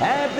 হ্যাঁ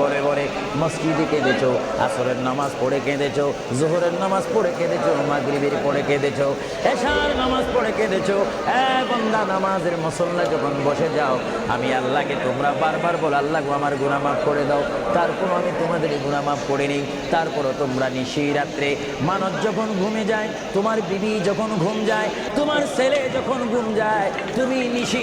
বলে বলে মসজিদে কেঁদেছো, আসরের নামাজ পড়ে কেঁদেছো, জোহরের নামাজ পড়ে কেঁদেছো, মাগরিবের পড়ে কেঁদেছো, এশার নামাজ পড়ে কেঁদেছো। এ বন্দা, নামাজের মুসল্লা যখন বসে যাও, আমি আল্লাহকে তোমরা বারবার বল, আল্লাহ আমার গুনাহ মাফ করে দাও। তারপর আমি তোমাদের গুনাহ মাফ করে নিই তারপরও তোমরা নিশি রাত্রে মানব যখন ঘুমে যায়, তোমার বিবি যখন ঘুম যায়, তোমার ছেলে যখন ঘুম যায়, তুমি নিশি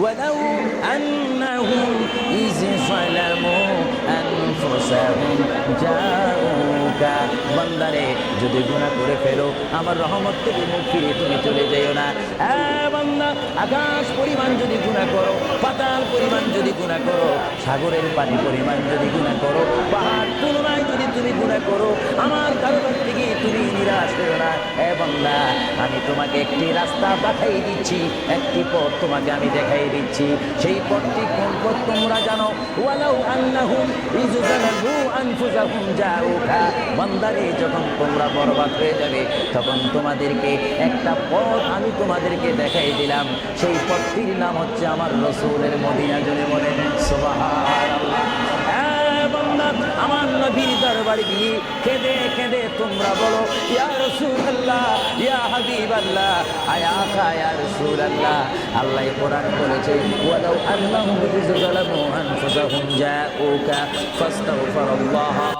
ওয়ালাউ আন্নাহুম ইজ ফালামু আনফুসাহুম জাউকা বান্দারে যদি গুনাহ করে ফেলো, আমার রহমত থেকে মুখ ফিরে তুমি চলে যাইও না। বান্দা, আকাশ পরিমাণ যদি গুনাহ করো, পাতাল পরিমাণ যদি গুনাহ করো, সাগরের পানি পরিমাণ যদি গুনাহ করো, পাহাড় তুলনায় যদি তুমি গুনাহ করো আমি তোমাকে একটি রাস্তা পাঠাই দিচ্ছি। একটি পথ তোমাকে আমি দেখাই দিচ্ছি। সেই পথটি কোন পথ তোমরা জানো? ওয়ালাউ আন্নাহুম ইজজালাবু আনফুসাহুম জাউকা বান্দারে, যখন তোমরা বরবাদ হয়ে যাবে, তখন তোমাদেরকে একটা পথ আমি তোমাদেরকে দেখাই দিলাম। সেই পথটির নাম হচ্ছে আমার রসুলের মদিনা জনে বলেন। আমার নবীর দরবার গিয়ে কেঁদে কেঁদে তোমরা বলো, ইয়া রাসূলুল্লাহ, ইয়া হাবিবাল্লাহ। আয়া খা ইয়া রাসূলুল্লাহ। আল্লাহ কোরআন বলেছে, ওয়ালাউ আল্লাহু ইয যালামু আনফুসাহুম জাউকা ফাস্তাগফিরুল্লাহ।